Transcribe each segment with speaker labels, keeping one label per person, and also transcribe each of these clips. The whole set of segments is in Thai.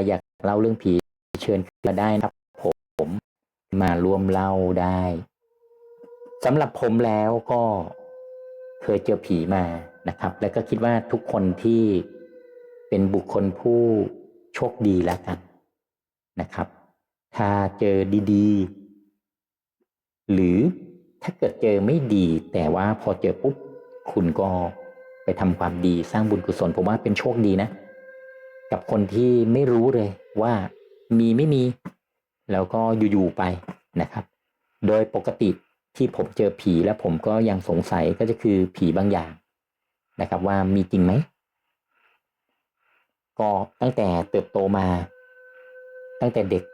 Speaker 1: อยากเล่าเรื่องผีเชิญมาได้นะครับ ผมมาร่วมเล่าได้สำหรับผมแล้วก็เคยเจอผีมานะครับ แล้วก็คิดว่าทุกคนที่เป็นบุคคลผู้โชคดีแล้วกันนะครับ ถ้าเจอดีๆ หรือถ้าเกิดเจอไม่ดี แต่ว่าพอเจอปุ๊บ คุณก็ไปทำความดีสร้างบุญกุศลผมว่าเป็นโชคดีนะ กับคนที่ไม่รู้เลยว่ามีไม่มี แล้วก็อยู่ๆไปนะครับ โดยปกติที่ผมเจอผีแล้วผมก็ยังสงสัยก็จะคือผีบางอย่างนะครับ ว่ามีจริงไหมก็ตั้งแต่เติบโตมา ตั้งแต่เด็ก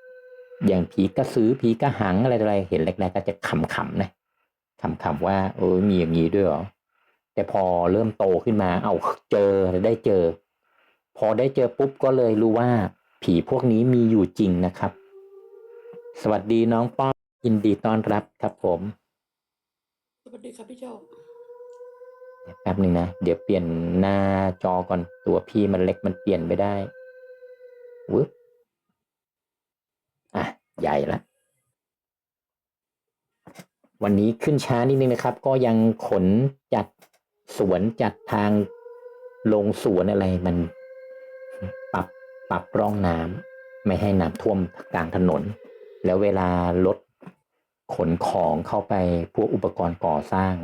Speaker 1: อย่างผีกระสือผีกระหังอะไรอะไรเห็นแรกๆก็จะขำๆนะขำๆว่า เออมีอย่างนี้ด้วยเหรอแต่พอเริ่มโตขึ้นมา เอาเจอได้เจอ พอได้เจอปุ๊บก็เลยรู้ว่าผีพวกนี้มีอยู่จริงนะครับ สวัสดีน้องป้อมยินดีต้อนรับครับผม
Speaker 2: สวัสดีครับพี่โจ
Speaker 1: แป๊บหนึ่งนะ เดี๋ยวเปลี่ยนหน้าจอก่อนตัวพี่มันเล็กมันเปลี่ยนไม่ได้วึบอะ ใหญ่ละวันนี้ขึ้นช้านิดนึงนะครับ ก็ยังขนจัดสวนจัดทางลงสวนอะไรมัน ปรับปรับร่องน้ำไม่ให้น้ำท่วมกลางถนน แล้วเวลารถขนของเข้าไปพวกอุปกรณ์ก่อสร้าง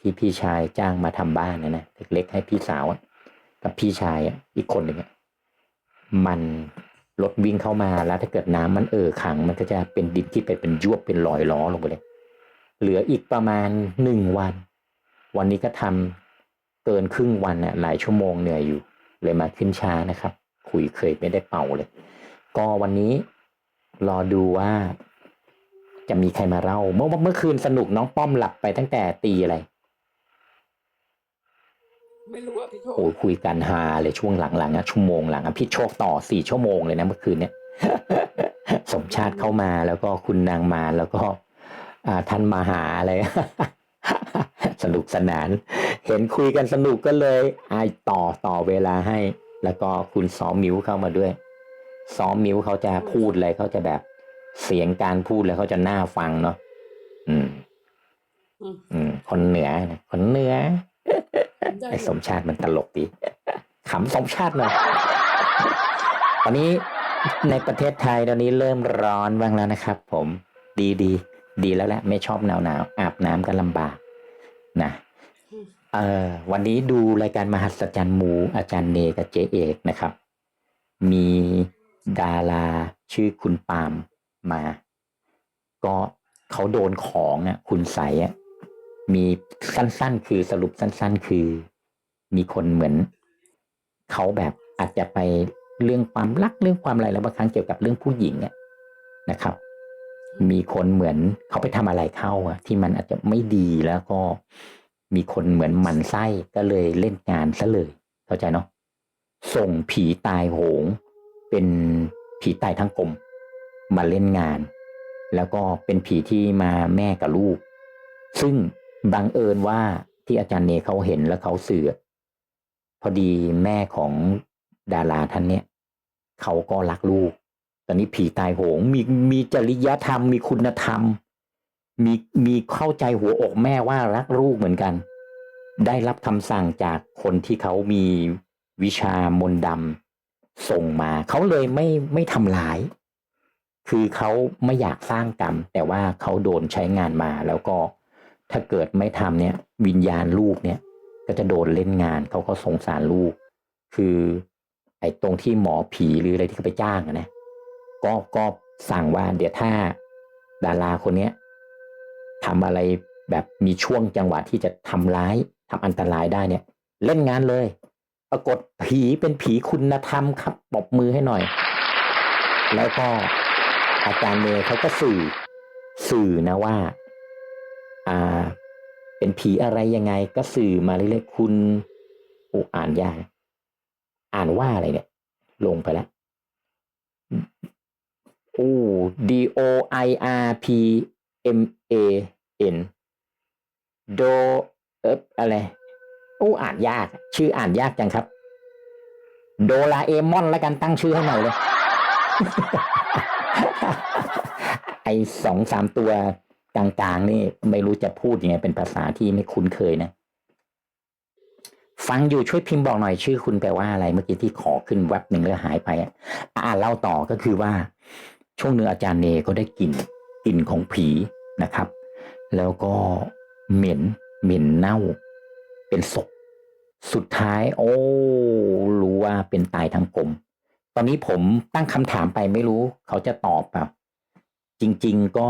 Speaker 1: ที่พี่ชายจ้างมาทำบ้านนะนะเล็กๆให้พี่สาวกับพี่ชายอีกคนหนึ่งมันรถวิ่งเข้ามาแล้วถ้าเกิดน้ำมันเอ่อขัง มันก็จะเป็นดินที่เป็นเป็นยวบเป็นรอยล้อลงไปเลย เหลืออีกประมาณหนึ่งวัน วันนี้ก็ทำเกินครึ่งวันน่ะหลายชั่วโมงเหนื่อยอยู่ เลยมาขึ้นช้านะครับ คุยเคยไม่ได้เป่าเลย ก็วันนี้รอดูว่า จะมีใครมาเล่า เมื่อเมื่อคืนสนุกน้องป้อมหลับไปตั้งแต่ตีอะไร
Speaker 2: ไม่รู้อะพี่โจ
Speaker 1: โอ้ยคุยกันฮาเลยช่วงหลังๆนะชั่วโมงหลังอะพี่โชคต่อสี่ชั่วโมงเลยนะเมื่อคืนเนี่ยสมชาติเข้ามาแล้วก็คุณนางมาแล้วก็อ่าท่านมาหาอะไรสนุกสนาน เห็นคุยกันสนุกก็เลยไอต่อต่อเวลาให้ แล้วก็คุณซ้อมมิวเข้ามาด้วยซ้อมมิวเขาจะพูดอะไรเขาจะแบบเสียงการพูดแล้วเขาจะน่าฟังเนาะอืม
Speaker 2: อืม
Speaker 1: อืมคนเหนือนะคนเหนือ
Speaker 2: ได้
Speaker 1: ไอ้สมชาติมันตลกดีขำสมชาติหน่อยตอนนี้ในประเทศไทยตอนนี้เริ่มร้อนบ้างแล้วนะครับ ผม ดีดีดีแล้วแหละไม่ชอบหนาวหนาวอาบน้ำก็ลำบาก นะ
Speaker 2: อืม
Speaker 1: เออวันนี้ดูรายการมหัศจรรย์หมูอาจารย์เนกับเจเอกนะครับ มีดาราชื่อคุณปาล์มมา ก็เขาโดนของอะคุณใสอะมีสั้นๆ คือสรุปสั้น ๆ คือ มีคนเหมือนเขาแบบอาจจะไปเรื่องความรักเรื่องความอะไรแล้วบางครั้งเกี่ยวกับเรื่องผู้หญิงนะครับ มีคนเหมือนเขาไปทำอะไรเข้าอะที่มันอาจจะไม่ดีแล้วก็ มีคนเหมือนหมันไส้ก็เลยเล่นงานซะเลย เข้าใจเนาะส่งผีตายโหง เป็นผีตายทั้งกลมมาเล่นงาน แล้วก็เป็นผีที่มาแม่กับลูก ซึ่งบังเอิญว่าที่อาจารย์เนเขาเห็นแล้วเขาเสือพอดีแม่ของดาราท่านเนี้ยเขาก็รักลูก ตอนนี้ผีตายโหงมีมีจริยธรรมมีคุณธรรม มีมีเข้าใจหัวอกแม่ว่ารักลูกเหมือนกัน ได้รับคำสั่งจากคนที่เขามีวิชามนดำส่งมา เขาเลยไม่ไม่ทำร้าย คือเขาไม่อยากสร้างกรรม แต่ว่าเขาโดนใช้งานมา แล้วก็ถ้าเกิดไม่ทำเนี่ย วิญญาณลูกเนี่ย ก็จะโดนเล่นงาน เขาก็สงสารลูก คือไอ้ตรงที่หมอผีหรืออะไรที่เขาไปจ้างนะก็ก็สั่งว่าเดี๋ยวถ้าดาราคนเนี้ย ทำอะไรแบบมีช่วงจังหวะที่จะทำร้ายทำอันตรายได้เนี่ย เล่นงานเลย ปรากฏผีเป็นผีคุณธรรมครับปรบมือให้หน่อย แล้วก็อาจารย์เมย์เขาก็สื่อสื่อนะว่า อ่า เป็นผีอะไรยังไงก็สื่อมาเรื่อยๆคุณโอ้อ่านยากอ่านว่าอะไรเนี่ย ลงไปแล้วโอ้ D O I R P M A N โดเอบอะไรโอ้อ่านยาก ชื่ออ่านยากจังครับ โดราเอมอนแล้วกันตั้งชื่อให้หน่อยเลย ไอสองสามตัวกลางๆนี่ไม่รู้จะพูดยังไงเป็นภาษาที่ไม่คุ้นเคยนะ ฟังอยู่ช่วยพิมพ์บอกหน่อยชื่อคุณแปลว่าอะไร เมื่อกี้ที่ขอขึ้นแว็บหนึ่งแล้วหายไปอะอ่าเล่าต่อก็คือว่า ช่วงหนึ่งอาจารย์เนก็ได้กลิ่นกลิ่นของผี นะครับ แล้วก็เหม็นเหม็นเน่า เป็นศพสุดท้าย โอ้รู้ว่าเป็นตายทั้งกลม ตอนนี้ผมตั้งคำถามไปไม่รู้ เขาจะตอบเปล่าจริง ๆ ก็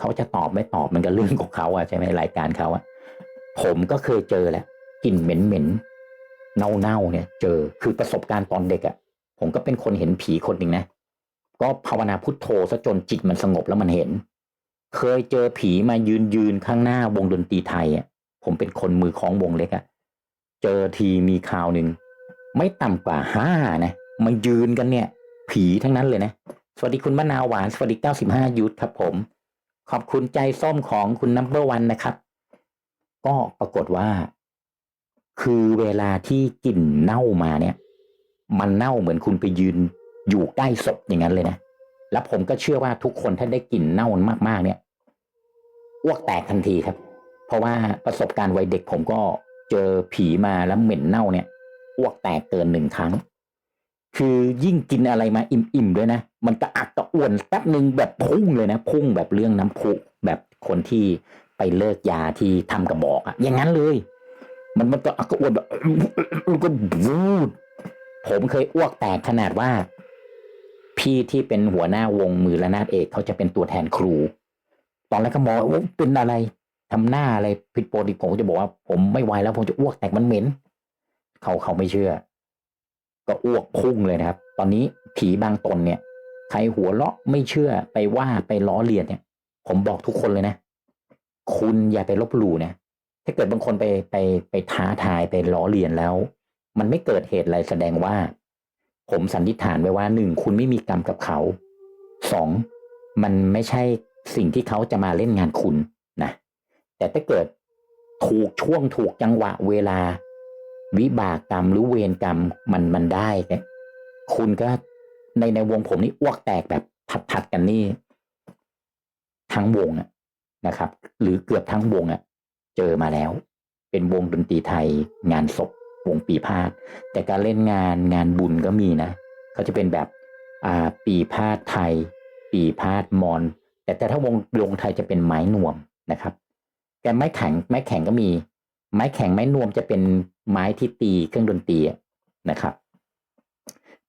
Speaker 1: เขาจะตอบไม่ตอบมันก็เรื่องของเขาอะใช่ไหมรายการเขาอะผมก็เคยเจอแหละกลิ่นเหม็นเหม็นเน่าเน่าเนี่ย เจอคือประสบการณ์ตอนเด็กอะผมก็เป็นคนเห็นผีคนหนึ่งนะก็ภาวนาพุทโธซะจนจิตมันสงบแล้วมันเห็น เคยเจอผีมายืนยืนข้างหน้าวงดนตรีไทยอะ ผมเป็นคนมือคล้องวงเล็กอะ เจอทีมีคราวหนึ่งไม่ต่ำกว่าห้านะมายืนกันเนี่ย ผีทั้งนั้นเลยนะ สวัสดีคุณมะนาวหวาน สวัสดี95ยุทธครับผม ขอบคุณใจส้มของคุณนัมเบอร์วันนะครับ ก็ปรากฏว่า คือเวลาที่กลิ่นเน่ามาเนี่ย มันเน่าเหมือนคุณไปยืนอยู่ใกล้ศพอย่างนั้นเลยนะ แล้วผมก็เชื่อว่าทุกคนถ้าได้กลิ่นเน่ามากๆ เนี่ยอ้วกแตกทันทีครับ เพราะว่าประสบการณ์วัยเด็กผมก็เจอผีมาแล้วเหม็นเน่าเนี่ยอ้วกแตกเกินหนึ่งครั้ง คือยิ่งกินอะไรมาอิ่มๆด้วยนะ มันกระอักกระอ่วนแป๊บหนึ่งแบบพุ่งเลยนะ พุ่งแบบเรื่องน้ำพุแบบคนที่ไปเลิกยาที่ทำกระบอกอะอย่างนั้นเลย มันมันก็อักกระอ่วนแบบก็วูดผมเคยอ้วกแตกขนาดว่า พี่ที่เป็นหัวหน้าวงมือระนาดเอกเขาจะเป็นตัวแทนครู ตอนแรกก็มองว่าเป็นอะไรทำหน้าอะไรผิดปกติผมก็จะบอกว่า ผมไม่ไหวแล้วผมจะอ้วกแตกมันเหม็นเขาเขาไม่เชื่อ ก็อ้วกพุ่งเลยนะครับ ตอนนี้ผีบางตนเนี่ย ใครหัวเราะไม่เชื่อไปว่าไปล้อเลียนเนี่ย ผมบอกทุกคนเลยนะ คุณอย่าไปลบหลู่นะถ้าเกิดบางคนไปไปไปท้าทายไปล้อเลียนแล้ว มันไม่เกิดเหตุอะไรแสดงว่า ผมสันนิษฐานไว้ว่าหนึ่งคุณไม่มีกรรมกับเขาสองมันไม่ใช่สิ่งที่เขาจะมาเล่นงานคุณนะแต่ถ้าเกิดถูกช่วงถูกจังหวะเวลา วิบากกรรมหรือเวรกรรมมันมันได้เนี่ยคุณก็ในในวงผมนี่อ้วกแตกแบบผัดผัดๆกันนี่ทั้งวงอะนะครับ หรือเกือบทั้งวงอะเจอมาแล้ว เป็นวงดนตรีไทยงานศพ วงปีพาดแต่การเล่นงานงานบุญก็มีนะเขาจะเป็นแบบอ่าปีพาดไทย ปีพาดมอน แต่แต่ถ้าวงวงไทยจะเป็นไม้นวมนะครับ แต่ไม้แข็งไม้แข็งก็มี ไม้แข็งไม้นวมจะเป็นไม้ที่ตีเครื่องดนตรีนะครับ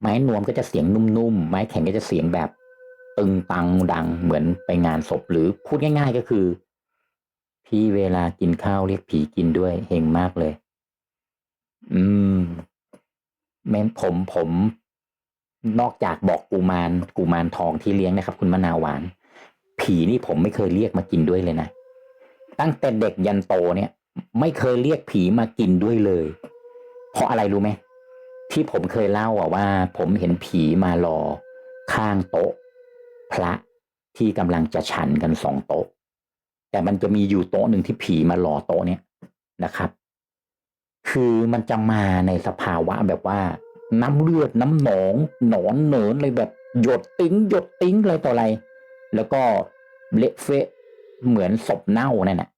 Speaker 1: ไม้นวมก็จะเสียงนุ่มๆไม้แข็งก็จะเสียงแบบตึงตังดังเหมือนไปงานศพหรือพูดง่าย ๆ ก็คือ พี่เวลากินข้าวเรียกผีกินด้วยเฮงมากเลย อืม แม่นผม ผม นอกจากบอกกุมาร กุมารทองที่เลี้ยงนะครับคุณมะนาวหวาน ผีนี่ผมไม่เคยเรียกมากินด้วยเลยนะ ตั้งแต่เด็กยันโตเนี่ย ไม่เคยเรียกผีมากินด้วยเลย เพราะอะไรรู้ไหมที่ผมเคยเล่าอะว่า ผมเห็นผีมารอ ข้างโต๊ะ พระที่กำลังจะฉันกันสองโต๊ะ แต่มันจะมีอยู่โต๊ะหนึ่งที่ผีมารอโต๊ะเนี่ยนะครับ คือมันจะมาในสภาวะแบบว่า น้ำเลือดน้ำหนองหนอนเหนินเลยแบบหยดติ้งหยดติ้งอะไรต่ออะไร แล้วก็เละเฟะเหมือนศพเน่านั่นแหะ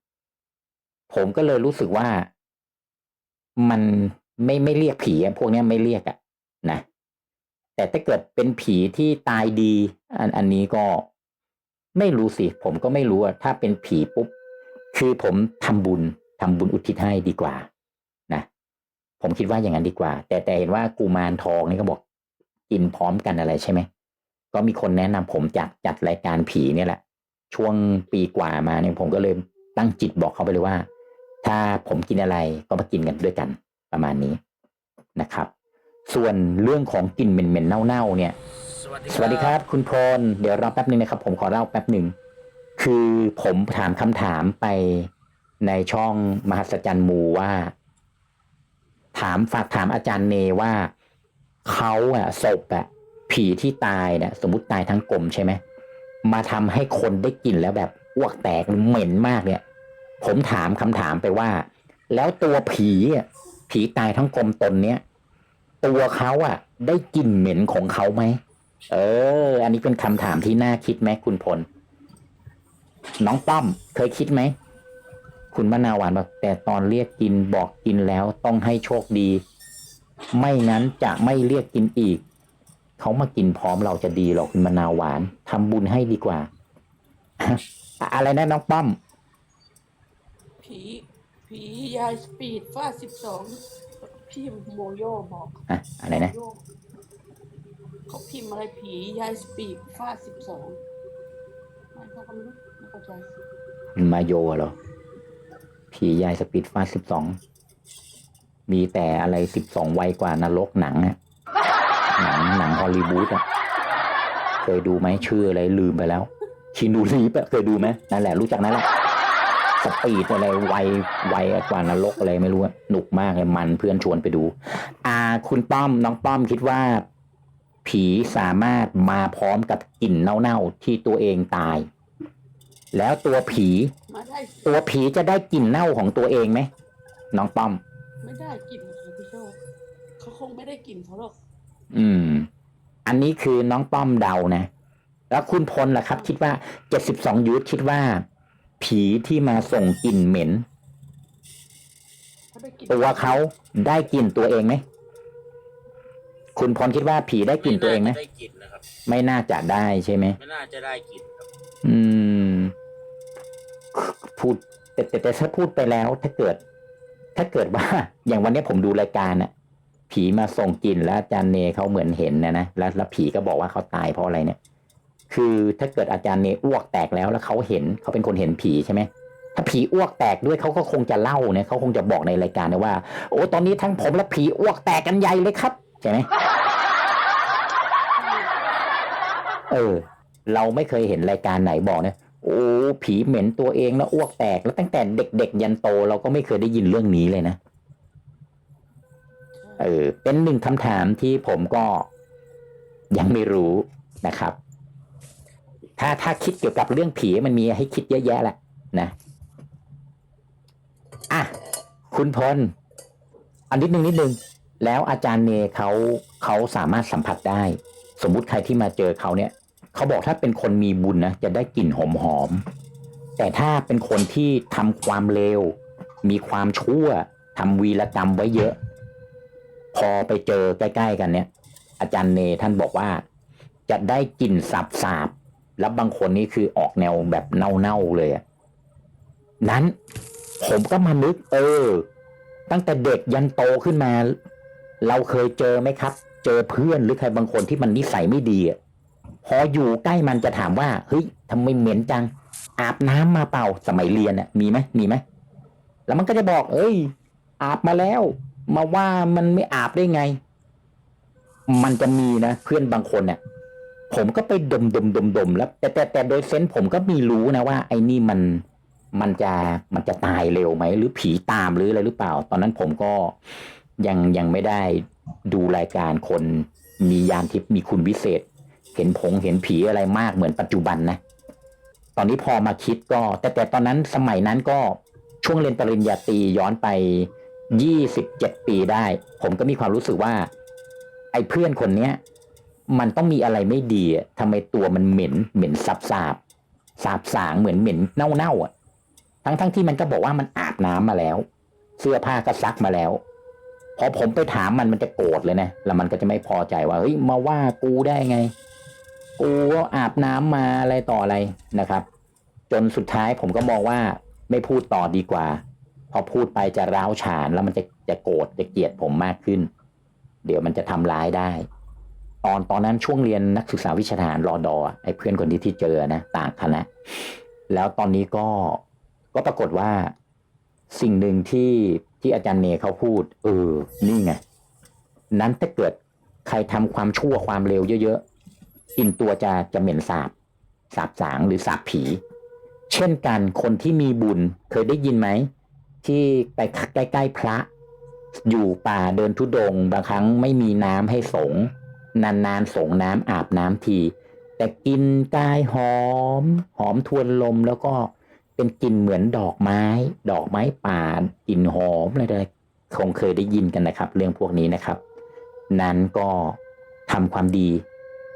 Speaker 1: ผมก็เลยรู้สึกว่ามันไม่ไม่เรียกผีพวกนี้ไม่เรียกอะนะ แต่ถ้าเกิดเป็นผีที่ตายดี อันอันนี้ก็ไม่รู้สิ ผมก็ไม่รู้อะถ้าเป็นผีปุ๊บ คือผมทำบุญทำบุญอุทิศให้ดีกว่า ผมคิดว่าอย่างนั้นดีกว่า แต่แต่เห็นว่ากูมารทองนี่ก็บอกกินพร้อมกันอะไรใช่ไหมก็มีคนแนะนำผมจากจัดรายการผีเนี่ยแหละ ช่วงปีกว่ามาเนี่ยผมก็เลยตั้งจิตบอกเขาไปเลยว่า ถ้าผมกินอะไรก็มากินกันด้วยกันประมาณนี้นะครับ ส่วนเรื่องของกลิ่นเหม็นๆเน่าๆเนี่ย
Speaker 2: สวัสดี
Speaker 1: สวัสดีครับ คุณพรเดี๋ยวรอแป๊บหนึ่งนะครับ ผมขอเล่าแป๊บหนึ่งคือผมถามคำถามไปในช่องมหัศจรรย์มูว่า ถามฝากถามอาจารย์เนว่าเขาอะศพอะผีที่ตายเนี่ยสมมติตายทั้งกลมใช่ไหมมาทำให้คนได้กลิ่นแล้วแบบอ้วกแตกหรือเหม็นมากเนี่ย ผมถามคำถามไปว่า แล้วตัวผีอะผีตายทั้งกลมตนเนี้ยตัวเขาอะได้กลิ่นเหม็นของเขาไหมเออ อันนี้เป็นคำถามที่น่าคิดไหมคุณพลน้องป้อมเคยคิดไหม คุณมะนาวหวานบอกแต่ตอนเรียกกินบอกกินแล้วต้องให้โชคดี ไม่งั้นจะไม่เรียกกินอีก เขามากินพร้อมเราจะดีหรอกคุณมะนาวหวานทำบุญให้ดีกว่า อะไรนะน้องป้อม
Speaker 2: ผีผียายสปีดฟาดสิบสองพี่โมโยบอก
Speaker 1: อะอะไรนะ
Speaker 2: โยเขาพิมพ์อะไรผียายสปีดฟาดสิบสองไม่เขาก็ไม่รู้ไม่เข้าใจ
Speaker 1: มาโยเหรอ ผียายสปีดฟาสิบสองมีแต่อะไรสิบสองไวกว่านรกหนังอะหนังหนังฮอลลีวูดอะเคยดูไหมชื่ออะไรลืมไปแล้ว ชินูรีปะเคยดูไหมนั่นแหละรู้จักนั่นแหละสปีดอะไรไวไวกว่านรกอะไรไม่รู้อะหนุกมากเลยมันเพื่อนชวนไปดู อ่า คุณป้อมน้องป้อมคิดว่า ผีสามารถมาพร้อมกับกลิ่นเน่าๆที่ตัวเองตาย แล้วตัวผี
Speaker 2: มาได้
Speaker 1: ตัวผีจะได้กลิ่นเน่าของตัวเองไหมน้องป้อม
Speaker 2: ไม่ได้กลิ่นของพี่โชคเขาคงไม่ได้กลิ่นเขาหรอก
Speaker 1: อืม อันนี้คือน้องป้อมเดานะ แล้วคุณพลล่ะครับ คิดว่าเจ็ดสิบสองยูทคิดว่า ผีที่มาส่งกลิ่นเหม็น
Speaker 2: เขาได้กลิ่น
Speaker 1: ตัวเขาได้กลิ่นตัวเองไหมคุณพลคิดว่าผีได้กลิ่นตัวเองไหม
Speaker 3: ได้กลิ่นนะครับ
Speaker 1: ไม่น่าจะได้ใช่ไหม
Speaker 3: ไม่น่าจะได้กลิ่นครับ
Speaker 1: อืม พูดแต่แต่แต่ถ้าพูดไปแล้วถ้าเกิด ถ้าเกิดว่าอย่างวันนี้ผมดูรายการน่ะผีมาส่งกินแล้วอาจารย์เนเขาเหมือนเห็นนะนะแล้วแล้วผีก็บอกว่าเขาตายเพราะอะไรเนี่ย คือถ้าเกิดอาจารย์เนอ้วกแตกแล้วแล้วเขาเห็นเขาเป็นคนเห็นผีใช่ไหมถ้าผีอ้วกแตกด้วยเขาก็คงจะเล่าเนี่ยเขาคงจะบอกในรายการนะว่า โอ้ตอนนี้ทั้งผมและผีอ้วกแตกกันใหญ่เลยครับใช่ไหมเออ เราไม่เคยเห็นรายการไหนบอกเนะ โอ้ผีเหม็นตัวเองแล้วอ้วกแตกแล้วตั้งแต่เด็กๆยันโตเราก็ไม่เคยได้ยินเรื่องนี้เลยนะเออเป็นหนึ่งคำถามที่ผมก็ยังไม่รู้นะครับ ถ้าถ้าคิดเกี่ยวกับเรื่องผีมันมีให้คิดเยอะแยะแหละนะอะคุณพลอันนิดนึงนิดนึงแล้วอาจารย์เนเขาเขาสามารถสัมผัสได้ สมมุติใครที่มาเจอเขาเนี่ย เขาบอกถ้าเป็นคนมีบุญนะจะได้กลิ่นหอมหอม แต่ถ้าเป็นคนที่ทำความเลวมีความชั่วทำวีรกรรมไว้เยอะ พอไปเจอใกล้ ๆ กันเนี่ย อาจารย์เนท่านบอกว่า จะได้กลิ่นสาบสาบๆแล้วบางคนนี่คือออกแนวแบบเน่าๆเลยนั้นผมก็มานึก เออ ตั้งแต่เด็กยันโตขึ้นมา เราเคยเจอไหมครับ เจอเพื่อนหรือใครบางคนที่มันนิสัยไม่ดีอะ พออยู่ใกล้มันจะถามว่าเฮ้ยทำไมเหม็นจัง อาบน้ำมาเปล่าสมัยเรียนอะมีไหมมีไหมแล้วมันก็จะบอก เอ้ย อาบมาแล้ว มาว่ามันไม่อาบได้ไง มันจะมีนะเพื่อนบางคนเนี่ยผมก็ไปดมดมดมดมแล้ว แต่แต่แต่โดยเซนส์ผมก็มีรู้นะว่า ไอ้นี่มันมันจะมันจะตายเร็วไหมหรือผีตามหรืออะไรหรือเปล่า ตอนนั้นผมก็ยังยังไม่ได้ดูรายการคนมียานทิพย์มีคุณวิเศษ เห็นผงเห็นผีอะไรมากเหมือนปัจจุบันนะ ตอนนี้พอมาคิดก็ แต่แต่ตอนนั้นสมัยนั้นก็ช่วงเรียนปริญญาตรีย้อนไปยี่สิบเจ็ดปีได้ ผมก็มีความรู้สึกว่า ไอ้เพื่อนคนเนี้ยมันต้องมีอะไรไม่ดีอะทำไมตัวมันเหม็น เหม็นสับสาบสาบสางเหมือนเหม็นเน่าๆอะ ทั้งทั้งที่มันก็บอกว่ามันอาบน้ำมาแล้ว เสื้อผ้าก็ซักมาแล้ว พอผมไปถามมันมันจะโกรธเลยนะ แล้วมันก็จะไม่พอใจว่าเฮ้ยมาว่ากูได้ไง กูก็อาบน้ำมาอะไรต่ออะไรนะครับ จนสุดท้ายผมก็มองว่าไม่พูดต่อดีกว่าพอพูดไปจะร้าวฉานแล้วมันจะจะโกรธจะเกลียดผมมากขึ้น เดี๋ยวมันจะทำร้ายได้ ตอนตอนนั้นช่วงเรียนนักศึกษาวิชาทหารรอดอไอ้เพื่อนคนที่ที่เจอนะต่างคณะ แล้วตอนนี้ก็ก็ปรากฏว่าสิ่งหนึ่งที่ที่อาจารย์เนเขาพูด เออ นี่ไง นั้นถ้าเกิดใครทำความชั่วความเลวเยอะๆ กลิ่นตัวจะจะเหม็นสาบสาบสางหรือสาบผี เช่นกันคนที่มีบุญเคยได้ยินไหม ที่ไปใกล้ๆพระ อยู่ป่าเดินทุดง บางครั้งไม่มีน้ำให้สง นานๆสงน้ำอาบน้ำที แต่กลินกายหอม หอมทวนลมแล้วก็เป็นกลิ่นเหมือนดอกไม้ ดอกไม้ป่ากลิ่นหอมอะไรๆคงเคยได้ยินกันนะครับ เรื่องพวกนี้นะครับ นั้นก็ทำความดี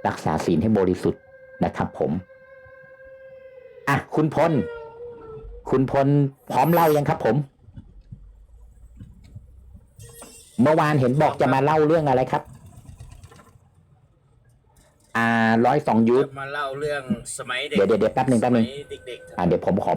Speaker 1: รักษาศีลให้บริสุทธิ์นะครับผมอะคุณพล คุณพลพร้อมเล่ายังครับผม เมื่อวานเห็นบอกจะมาเล่าเรื่องอะไรครับ อ่าร้อยสองยุทธ
Speaker 3: มาเล่าเรื่องสมัยเด็ก
Speaker 1: เดี๋ยวเดี๋ยวเดี๋ยวแป๊บหนึ่งแป๊บหนึ่ง
Speaker 3: สมัยเด็กๆ
Speaker 1: อ่าเดี๋ยวผมขอ